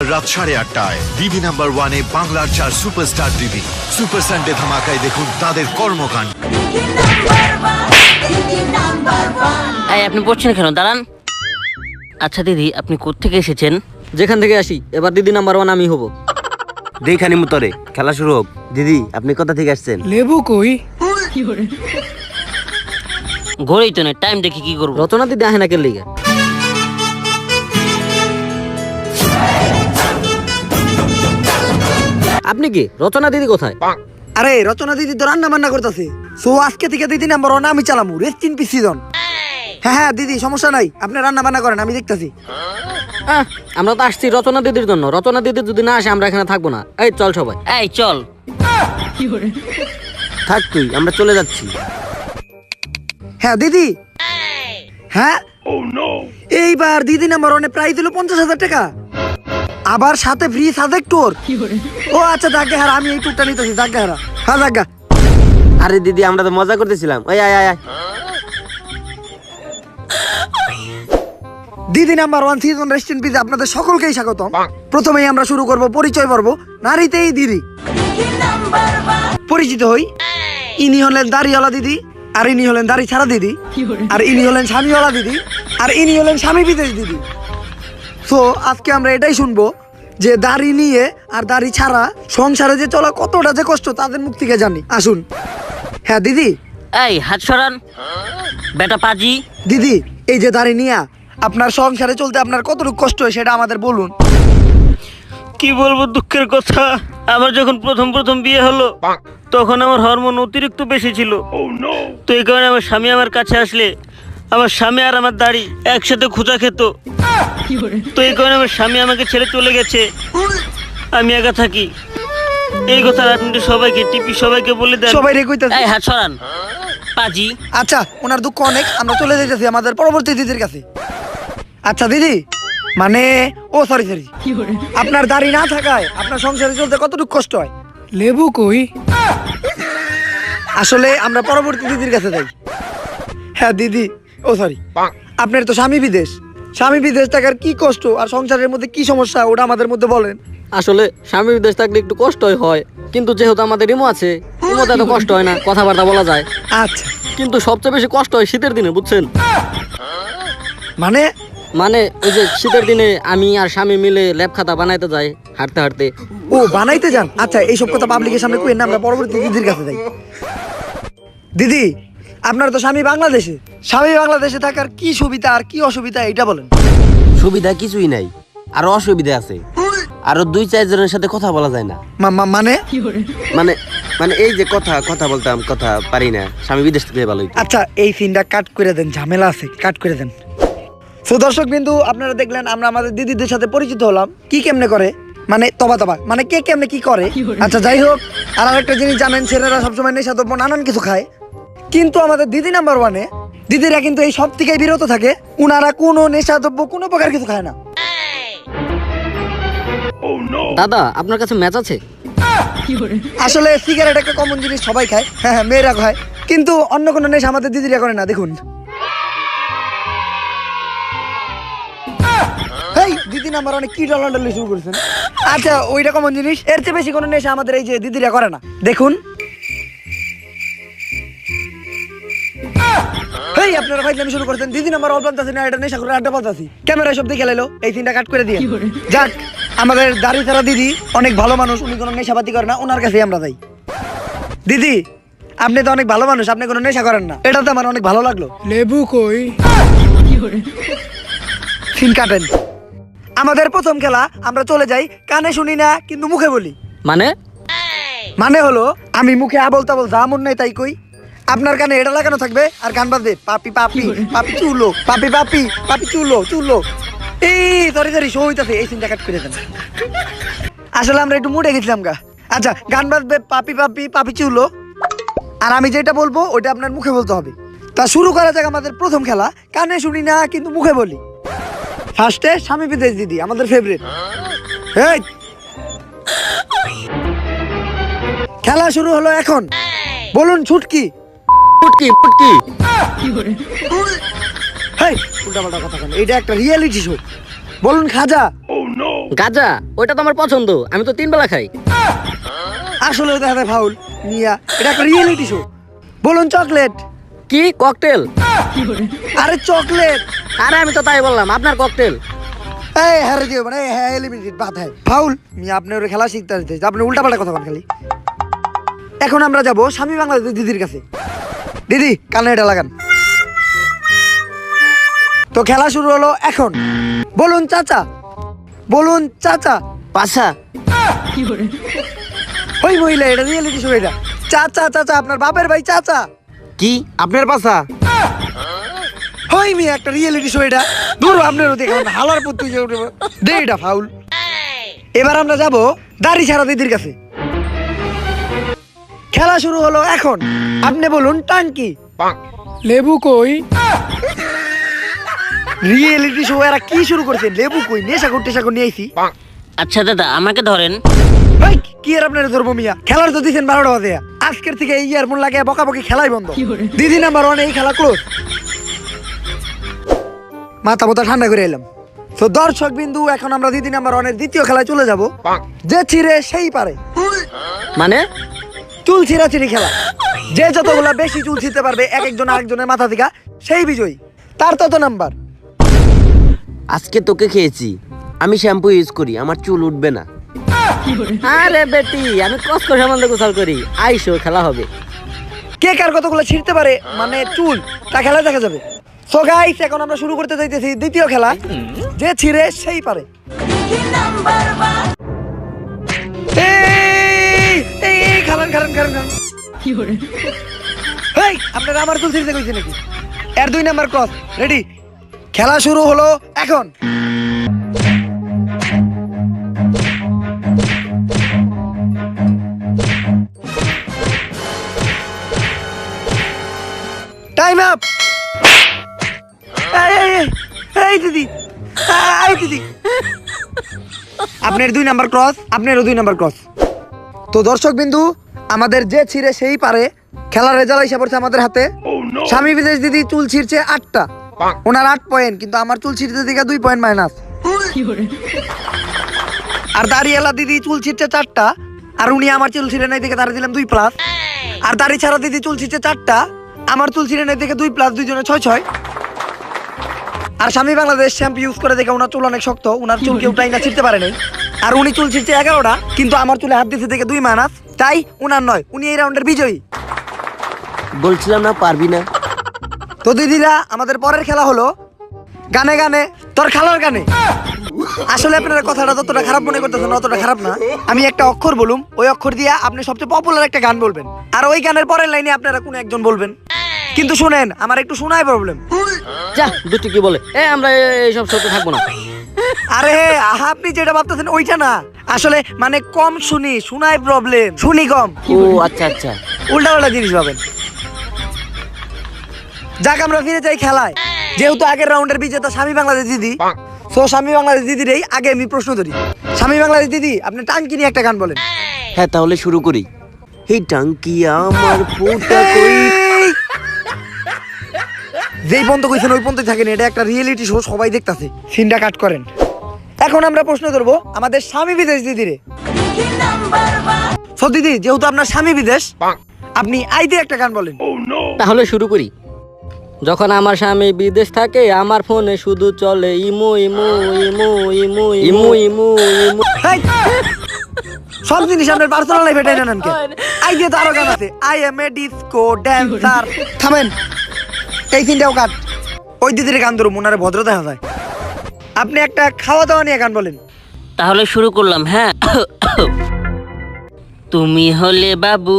রাত সাড়ে আটটায় ডিবি নাম্বার ওয়ানে বাংলার চার সুপারস্টার ডিবি। সুপার সানডে ধামাকায় দেখুন তাদের কর্মকাণ্ড। এই আপনি পড়ছেন কেন? দাঁড়ান। আচ্ছা দিদি আপনি কোত্থেকে এসেছেন? যেখান থেকে আসি এবার দিদি নাম্বার ওয়ান আমি হব। দেখানি মুতরে খেলা শুরু হোক। দিদি আপনি কোথা থেকে আসছেন? লেবু কই? ঘরেই তো নেই টাইম দেখি কি করব। রচনা দিদি আহে না কেন লিগে? আপনি কি? রচনা দিদি কোথায়? আরে রচনা দিদি তো রান্না বান্না করতেছে। সো আজকে থেকে দিদি নাম্বার ওয়ান আমি চালামু। রেস্ট ইন পিস সিজন হ্যাঁ হ্যাঁ দিদি সমস্যা নাই। আপনি রান্না বান্না করেন আমি দেখতাছি। আমরা তো আসছি রচনা দিদির জন্য। রচনা দিদি যদি না আসে আমরা এখানে থাকব না। এই চল সবাই। এই চল। থাক তুই আমরা চলে যাচ্ছি। হ্যাঁ দিদি। হ্যাঁ? এইবার দিদি নাম্বার ওয়ানে প্রাইস দিল পঞ্চাশ হাজার টাকা। আবার সাথে ফ্রি সাজেক ট্যুর ও আচ্ছা যাকে হারা আমি এই ট্যুরটা নিতেছি যাকে হারা। হ্যাঁ যাগা আরে দিদি আমরা তো মজা করতেছিলাম। ওই আয় আয় আয়। দিদি number one season rest in peace আপনাদের সকলকেই স্বাগতম। প্রথমেই আমরা শুরু করব পরিচয় পর্ব। নারীতেই দিদি। পরিচিত হই। ইনি হলেন দাড়িওয়ালা দিদি আর ইনি হলেন দাড়ি ছাড়া দিদি। আর ইনি হলেন স্বামীওয়ালা দিদি আর ইনি হলেন স্বামী বিদেশ দিদি। তো আজকে আমরা এটাই শুনব যে দাড়ি নিয়ে আর দাড়ি ছাড়া সংসারে যে চলা কতটা যে কষ্ট তাদের মুখ থেকে জানি। আসুন। হ্যাঁ দিদি। এই হাত সরান। বেটা পাজি। দিদি এই যে দাড়ি নিয়া আপনার সংসারে চলতে আপনার কতটুকু কষ্ট হয় সেটা আমাদের বলুন। কি বলব দুঃখের কথা? আমার যখন প্রথম প্রথম বিয়ে হলো তখন আমার হরমোন অতিরিক্ত বেশি ছিল। তো এই কারণে আমার স্বামী আমার কাছে আসলে আমার স্বামী আর আমার দাড়ি একসাথে খোঁচা খেত। তো এই কারণে আমার স্বামী আমাকে ছেড়ে চলে গেছে। আমি একা থাকি। এই কথা আপনি সবাইকে টিপি সবাইকে বলে দেন। সবাই রে কইতাছে। এই হাত সরান। পাজি। আচ্ছা ওনার দুঃখ অনেক আমরা চলে যাইতেছি আমাদের পরবর্তী দিদির কাছে। আচ্ছা দিদি মানে ও সরি সরি আপনার দাড়ি না থাকায় আপনার সংসারে চলতে কতটুকু কষ্ট হয়? লেবু কই? আসলে আমরা পরবর্তী দিদির কাছে যাই। হ্যাঁ দিদি ও সরি আপনার তো স্বামী বিদেশ। স্বামী বিদেশ থাকার কি কষ্ট? আর সংসারের মধ্যে কি সমস্যা? ওটা আমাদের মধ্যে বলেন। আসলে স্বামী বিদেশ থাকলে একটু কষ্টই হয়। কিন্তু যেহেতু আমাদের ইমো আছে ইমোতে এত কষ্ট হয় না কথাবার্তা বলা যায়। আচ্ছা। কিন্তু সবচেয়ে বেশি কষ্ট হয় শীতের দিনে বুঝছেন? মানে? মানে ওই যে শীতের দিনে আমি আর স্বামী মিলে ল্যাব খাতা বানাইতে যাই হাঁটতে হাঁটতে। ও বানাইতে যান? আচ্ছা এইসব কথা পাবলিকের সামনে কই না আমরা পরবর্তী দিদির কাছে যাই। দিদি আপনার তো স্বামী বাংলাদেশে। স্বামী বাংলাদেশে থাকার কি সুবিধা আর কি অসুবিধা এটা বলেন। সুবিধা কিছুই নাই আরও অসুবিধা আছে। আরও দুই চারজনের সাথে কথা বলা যায় না। মা- মা- মানে? মানে মানে এই যে কথা কথা বলতাম কথা পারি না স্বামী বিদেশ থেকে ভালো হইতো। আচ্ছা এই সিনটা কাট করে দেন ঝামেলা আছে কাট করে দেন। তো দর্শক বিন্দু আপনারা দেখলেন আমরা আমাদের দিদিদের সাথে পরিচিত হলাম। কি কেমনে করে? মানে তবা তবা মানে কে কেমনে কি করে? আচ্ছা যাই হোক আর আরেকটা জিনিস জানেন ছেলেরা সবসময় নেশা দ্রব্য নানান কিছু খায়। কিন্তু আমাদের দিদি নাম্বার ওয়ানে দিদিরা কিন্তু এই সব থেকে বিরত থাকে। উনারা কোনো নেশা দ্রব্য কোনো প্রকার কিছু খায় না। দাদা আপনার কাছে ম্যাচ আছে? আসলে সিগারেট একটা কমন জিনিস সবাই খায়। হ্যাঁ হ্যাঁ মেয়েরা খায়। কিন্তু অন্য কোনো নেশা আমাদের দিদিরা করে না দেখুন। এই দিদি নাম্বার অনেক কি ডলাডলি শুরু করেছেন? আচ্ছা ওইটা কমন জিনিস। এর চেয়ে বেশি কোনো নেশা আমাদের এই যে দিদিরা করে না। দেখুন। এই আপনারা ফাইজলামি শুরু করছেন। দিদি নাম্বার অল্প আছে না এটা নেশা করে আড্ডা ক্যামেরা সব দেখে লাইলো এই সিনটা কাট করে দিয়ে। যাক আমাদের দাড়ি ছাড়া দিদি অনেক ভালো মানুষ উনি কোনো নেশাপাতি করে না ওনার কাছেই আমরা যাই। দিদি আপনি তো অনেক ভালো মানুষ আপনি কোনো নেশা করেন না। এটা তো আমার অনেক ভালো লাগল। লেবু কই? সিন কাটেন। আমাদের প্রথম খেলা আমরা চলে যাই কানে শুনি না কিন্তু মুখে বলি। মানে? মানে হলো আমি মুখে আবল তাবল যা মন নেই তাই কই। আপনার কানে এটা লাগানো থাকবে, আর গান বাজবে, পাপি পাপি পাপি চুলো, পাপি পাপি পাপি চুলো চুলো। এই সরি সরি শো হইতাছে, এই সিনটা কাট করে দেন। আসলে আমরা একটু মুডে গেছিলাম গা। আচ্ছা গান বাজবে, পাপি পাপি পাপি চুলো। আর আমি যেটা বলব ওটা আপনার মুখে বলতে হবে। তা শুরু করা যাক আমাদের প্রথম খেলা। কানে শুনি না, কিন্তু মুখে বলি। ফার্স্টে স্বামী বিদেশ দিদি, আমাদের ফেভারিট এই! খেলা শুরু হলো এখন। বলুন, ছুটকি। পুটকি পুটকি। হেই উল্টা কথা কেন? এটা একটা রিয়েলিটি শো বলুন খাজা। গাজা ওইটা তো আমার পছন্দ। আমি তো তিন বেলা খাই। আসলে দেখা যায় ফাউল মিয়া এটা একটা রিয়েলিটি শো বলুন চকলেট কি? ককটেল আরে চকলেট আরে আমি তো তাই বললাম আপনার ককটেল এই হারে দিও মানে হ্যাঁ এলিমিনেটেড বাদ হ্যাঁ। ফাউল মিয়া আপনি ওর খেলা শিখতে আপনি উল্টা পাল্টা কথা বলেন খালি। এখন আমরা যাব স্বামী বাংলাদেশ দিদির কাছে। দিদি কানে এটা লাগান। তো খেলা শুরু হলো এখন। বলুন চাচা বলুন চাচা। পাশা ওই মহিলা এটা রিয়েলিটি শো এটা। চাচা চাচা আপনার বাপের ভাই চাচা। কি? আপনার পাশা হই মি একটা রিয়েলিটি শো এটা। দূর আপনারও দেখলাম হালার পুত্র দে এটা ফাউল এবার আমরা যাব দাড়ি ছাড়া দিদির কাছে। খেলা শুরু হলো এখন। আপনি বলুন টাঙ্কি। লেবু কই? রিয়েলিটি শো এরা কি শুরু করেছেন লেবু কই? নেশা করতে নেশা করে নিয়ে আইছি। আচ্ছা দাদা আমাকে ধরেন। ভাই কি আর আপনার ধর্ম মিয়া? খেলার তো দিচ্ছেন বারোটা বাজে। আজকের থেকে এই ইয়ারফোন লাগে বকাবকি খেলাই বন্ধ। দিদি নাম্বার ওয়ান এই খেলা ক্লোজ। মাথা মাথা ঠান্ডা করে এলাম। তো দর্শক বিন্দু এখন আমরা দিদি নাম্বার ওয়ানের দ্বিতীয় খেলায় চলে যাব। যে ছিঁড়ে সেই পারে। মানে? চুল ছিঁড়াছিড়ি খেলা। যে যতগুলা বেশি চুল ছিঁড়তে পারবে এক একজন আরেকজনের মাথা থেকে সেই বিজয়ী। তার তত নাম্বার। আজকে তোকে খেয়েছি। আমি শ্যাম্পু ইউজ করি আমার চুল উঠবে না। আরে বেটি আমি কষ্ট সম্বন্ধে গোসল করি। আইসো খেলা হবে। কে কার কতগুলো ছিঁড়তে পারে মানে চুল তা খেলা দেখা যাবে। সো গাইস এখন আমরা শুরু করতে চাইতেছি দ্বিতীয় খেলা। যে ছিঁড়ে সেই পারে। এই, আপনারা আমার চুল ছিঁড়তে কইছে নাকি? এর দুই নাম্বার ক্রস রেডি খেলা শুরু হলো এখন। টাইম আপ এই এই দিদি। আপনার দুই নাম্বার ক্রস আপনারও দুই নাম্বার ক্রস তো দর্শক বিন্দু আমাদের যে ছিঁড়ে সেই পারে খেলার রেজাল্ট এসে পড়ছে আমাদের হাতে। স্বামী বিদেশ দিদি চুল ছিঁড়ছে আটটা। ওনার আট পয়েন্ট কিন্তু আমার চুল ছিঁড়তে দিকে দুই পয়েন্ট মাইনাস আর দাড়িওয়ালা দিদি চুল ছিঁড়ছে চারটা আর উনি আমার চুল ছিঁড়ে নাই দেখে তারা দিলাম দুই প্লাস আর দাড়ি ছাড়া দিদি চুল ছিঁড়ছে চারটা আমার চুল ছিঁড়ে নাই দেখে দুই প্লাস দুইজনে ছয় ছয়। আর স্বামী বাংলাদেশ শ্যাম্পু ইউজ করে দেখে ওনার চুল অনেক শক্ত ওনার চুল কেউ টাইনা ছিঁড়তে পারে নাই। আর উনি চুল ছিঁড়ছে এগারোটা কিন্তু আমার চুলে হাত দিতে দেখে দুই মানাস তাই উনার নয় উনি এই রাউন্ডের বিজয়ী। বলছিলাম না পারবি না। তো দিদিরা আমাদের পরের খেলা হলো গানে গানে তোর খালার গানে। আসলে আপনারা কথাটা যতটা খারাপ মনে করতেছেন অতটা খারাপ না। আমি একটা অক্ষর বলুম ওই অক্ষর দিয়ে আপনি সবচেয়ে পপুলার একটা গান বলবেন। আর ওই গানের পরের লাইনে আপনারা কোন একজন বলবেন। কিন্তু শুনেন আমার একটু শোনায় প্রবলেম যা দুটি কি বলে? এ আমরা এইসব সত্যি থাকব না। আরে আপনি যেটা ভাবতেছেন ওইটা না। আসলে মানে কম শুনি শোনায় প্রবলেম শুনি কম। ও আচ্ছা আচ্ছা। উল্টা পাল্টা জিনিস পাবেন যাক আমরা ফিরে যাই খেলায়। যেহেতু আগের রাউন্ডের বিজেতা স্বামী বাংলাদেশ দিদি। সো স্বামী বাংলাদেশ দিদির এই আগে আমি প্রশ্ন ধরি। স্বামী বাংলাদেশ দিদি আপনি টাঙ্কি নিয়ে একটা গান বলেন। হ্যাঁ তাহলে শুরু করি। এই টাঙ্কি আমার ফুটা কই? যেই পর্যন্ত কইছেন ওই পর্যন্ত থাকেন এটা একটা রিয়েলিটি শো সবাই দেখতাছে। সিনটা কাট করেন। এখন আমরা প্রশ্ন ধরবো আমাদের স্বামী বিদেশ দিদিরে। সো দিদি যেহেতু আপনার স্বামী বিদেশ আপনি আইতে একটা গান বলেন। তাহলে শুরু করি। যখন আমার স্বামী বিদেশ থাকে আমার ফোনে শুধু চলে ইমু ইমু ইমু ইমু ইমু ইমু ইমু! সব জিনিস আপনার পার্সোনাল লাইফে টেনে নেন কে? আই দিয়ে তো আরও গান আছে। I am a disco dancer থামেন এই তিনটাও কাট। ওই দিদির গান ধরুন মনারে ভদ্র দেখা যায়। আপনি একটা খাওয়া দাওয়া নিয়ে গান বলেন। তাহলে শুরু করলাম হ্যাঁ? তুমি হলে বাবু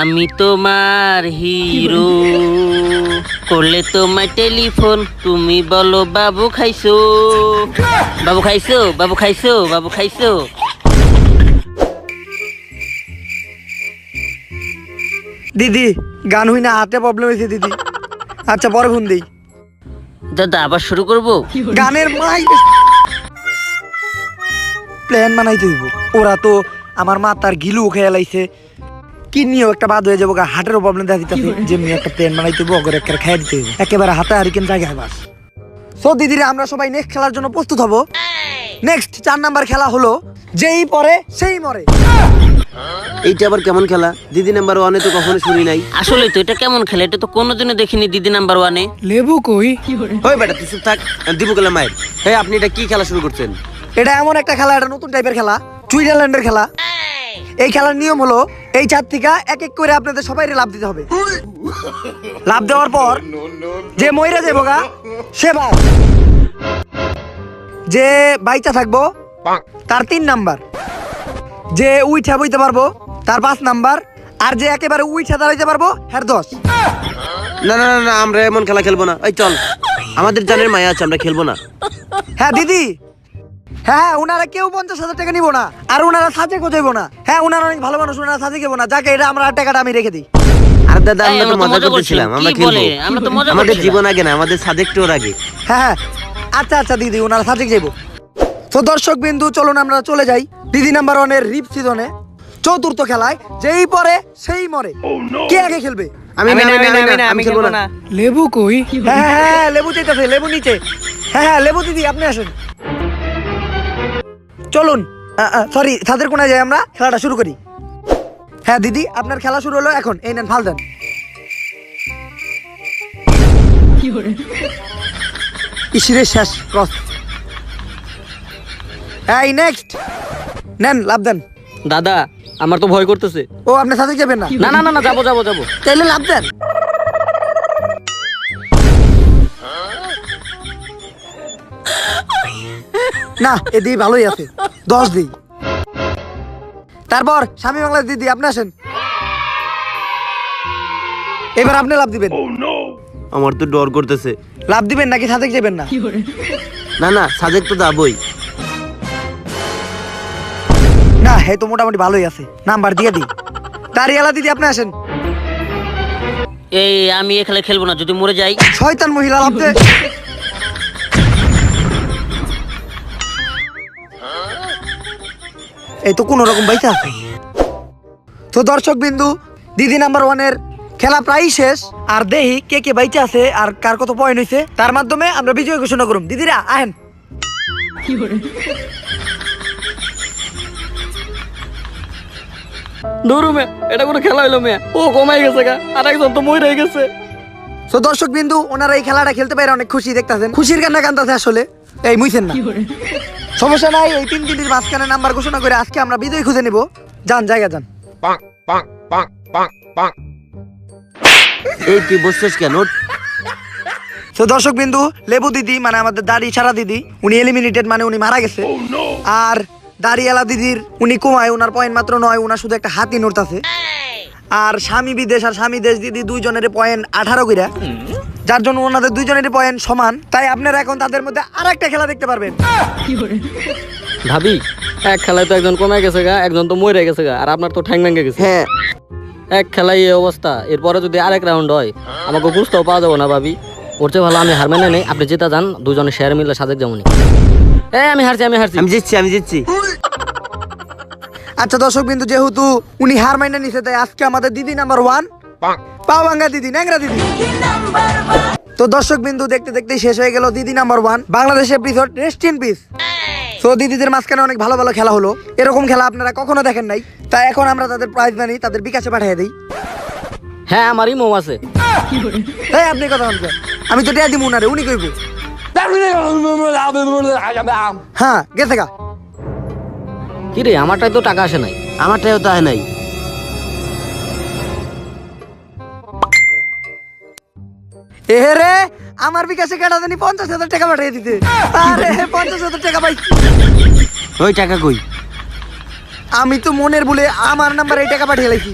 আমি তোমার হিরো। করলে তোমার টেলিফোন তুমি বলো বাবু খাইছো? বাবু খাইছো? বাবু খাইছো? বাবু খাইছো? দিদি গান হই না হাতে প্রবলেম হয়েছে দিদি। আচ্ছা পরে ফোন দিই। দাদা আবার শুরু করব? গানের মাই প্ল্যান বানাইতে হইব। ওরা তো আমার মা তার গিলু খেয়ে লাইছে কিডনিও একটা বাদ হয়ে যাব গা হার্টেরও প্রবলেম দেখা দিতেছে। যেমনি একটা প্ল্যান বানাইতে দিব অগরে একটা খেয়ে দিতে হইব। একেবারে হাতে আর হারিকেন জায়গায় বাস। সো দিদিরা আমরা সবাই নেক্সট খেলার জন্য প্রস্তুত হব। নেক্সট চার নাম্বার খেলা হলো যেই পরে সেই মরে। এইটা আবার কেমন খেলা? দিদি নাম্বার ওয়ানে তো কখনো শুনি নাই। আসলে তো এটা কেমন খেলা? এটা তো কোনোদিনও দেখিনি দিদি নাম্বার ওয়ানে লেবু কই? ওই বেটা তুই চুপ থাক। দিব গেলাম মায়ের। হ্যাঁ আপনি এটা কি খেলা শুরু করছেন? এটা এমন একটা খেলা এটা নতুন টাইপের খেলা সুইজারল্যান্ডের খেলা। এই খেলার নিয়ম হলো এই চার থেকে এক এক করে আপনাদের সবাই লাভ দিতে হবে। লাভ দেওয়ার পর যে ময়রা যাব গা সে বাদ যে বাইচা থাকব তার তিন নাম্বার যে উইঠা বইতে পারব তার পাঁচ নাম্বার আর যে একেবারে উইঠা দাঁড়াইতে পারব হ্যার দশ না না না, আমরা এমন খেলা খেলব না। এই চল আমাদের জানের মায়া আছে আমরা খেলব না। হ্যাঁ দিদি। হ্যাঁ হ্যাঁ ওনারা কেউ পঞ্চাশ হাজার টাকা নিবো না আর ওনারা সাজে গোজাইবো না। হ্যাঁ ওনারা অনেক ভালো মানুষ ওনারা সাজে গেবো না। যাকে এটা আমরা টাকাটা আমি রেখে দিই। আর দাদা আমরা তো মজা করতেছিলাম আমরা খেলব। তো মজা আমাদের। জীবন আগে না আমাদের সাজেক্টর আগে। হ্যাঁ হ্যাঁ। আচ্ছা আচ্ছা দিদি ওনারা সাজে যাইবো। তো দর্শক বিন্দু চলুন আমরা চলে যাই দিদি নাম্বার ওয়ানের রিপ সিজনে চতুর্থ খেলায় যেই পরে সেই মরে। কে আগে খেলবে? আমি না আমি না আমি না আমি খেলব না। লেবু কই? হ্যাঁ হ্যাঁ হ্যাঁ লেবু চাইতেছে লেবু নিচে। হ্যাঁ হ্যাঁ লেবু দিদি আপনি আসুন। চলুন সরি ছাদের কোনায় যাই আমরা খেলাটা শুরু করি। হ্যাঁ দিদি আপনার খেলা শুরু হলো এখন এই নেন ফাল দেন। ইসিরে শেষ ক্রস এই নেক্সট নেন লাভ দেন। দাদা আমার তো ভয় করতেছে। ও আপনি সাথে যাবেন না? না না না না যাব যাব যাব। তাইলে লাভ দেন। না এদিকে ভালোই আছে। দশ দিই। তারপর স্বামী বাংলা দিদি আপনি আসেন। এবার আপনি লাভ দিবেন। আমার তো ডর করতেছে। লাভ দিবেন নাকি সাথে যাবেন না? না না সাজেক তো যাবই। না হে তো মোটামুটি ভালোই আছে। নাম্বার দিয়ে দিই। দাঁড়িয়ালা দিদি আপনি আসেন। এই আমি এ খেলা খেলব না যদি মরে যাই। শয়তান মহিলা লাভ দে। এই তো কোনো রকম বাইতে আছে। তো দর্শক বিন্দু দিদি নাম্বার ওয়ানের খেলা প্রায় শেষ। আর দেহি কে কে বাইচে আছে আর কার কত পয়েন্ট হয়েছে তার মাধ্যমে আমরা বিজয় ঘোষণা করুম। দিদিরা আহেন। ধরু মে এটা কোনো খেলা হইল মে ও কমাই গেছে গা আর একজন তো মই রয়ে গেছে। তো দর্শক বিন্দু ওনারা এই খেলাটা খেলতে পারে অনেক খুশি দেখতাছেন? খুশির কান্না কান্দাছে আসলে? এই মুইছেন না। সমস্যা নাই এই তিন তিনটির মাঝখানে নাম্বার ঘোষণা করে আজকে আমরা বিজয় খুঁজে নিব। যান জায়গা যান। এই তুই বসছিস কেন? ওঠ। তো দর্শক বিন্দু লেবু দিদি মানে আমাদের দাড়ি ছাড়া দিদি উনি এলিমিনেটেড মানে উনি মারা গেছে। আর দাড়িওয়ালা দিদির উনি কমায় উনার পয়েন্ট মাত্র নয় উনার শুধু একটা হাতি নোট নড়তাছে। আর স্বামী বিদেশ আর স্বামী দেশ দিদি দুইজনের পয়েন্ট আঠারো কইরা। যার জন্য ওনাদের দুইজনের পয়েন্ট সমান। তাই আপনারা এখন তাদের মধ্যে আর একটা খেলা দেখতে পারবেন। ভাবি এক খেলায় তো একজন কমে গেছে গা একজন তো মরে গেছে গা আর আপনার তো ঠ্যাং ভেঙে গেছে। হ্যাঁ। এক খেলায় এই অবস্থা এরপরে যদি আরেক রাউন্ড হয় আমাকে বুঝতেও পাওয়া যাব না ভাবি। ওর চেয়ে ভালো আমি হার মেনে নেই আপনি যেটা যান দুজনে শেয়ার মিলে সাজেক যেমনই। আমি হারছি আমি হারছি। আমি জিতছি আমি জিতছি। আচ্ছা দর্শক বিন্দু যেহেতু উনি হার মাইনে নিছে তাই আজকে আমাদের দিদি নাম্বার ওয়ান পাওয়াঙ্গা দিদি ন্যাংরা দিদি। তো দর্শক বিন্দু দেখতে দেখতে শেষ হয়ে গেল দিদি number one Bangladesh episode rest in peace তো দিদিদের মাঝখানে অনেক ভালো ভালো খেলা হলো। এরকম খেলা আপনারা কখনো দেখেন নাই। তাই এখন আমরা তাদের প্রাইজ মানি তাদের বিকাশে পাঠিয়ে দিই। হ্যাঁ আমারই মৌ আছে। এই আপনি কথা বলছেন। আমি তো টিয়া দিব উনারে উনি কইব। হ্যাঁ গেছে গা। কি রে আমারটাই তো টাকা আসে নাই। আমারটাও তো হয় নাই। এ রে আমার বিকাশে কাটা জানি পঞ্চাশ হাজার টাকা পাঠিয়ে দিতে। আরে পঞ্চাশ হাজার টাকা পাই। ওই টাকা কই? আমি তো মনের বলে আমার নাম্বার এই টাকা পাঠিয়ে লাইছি।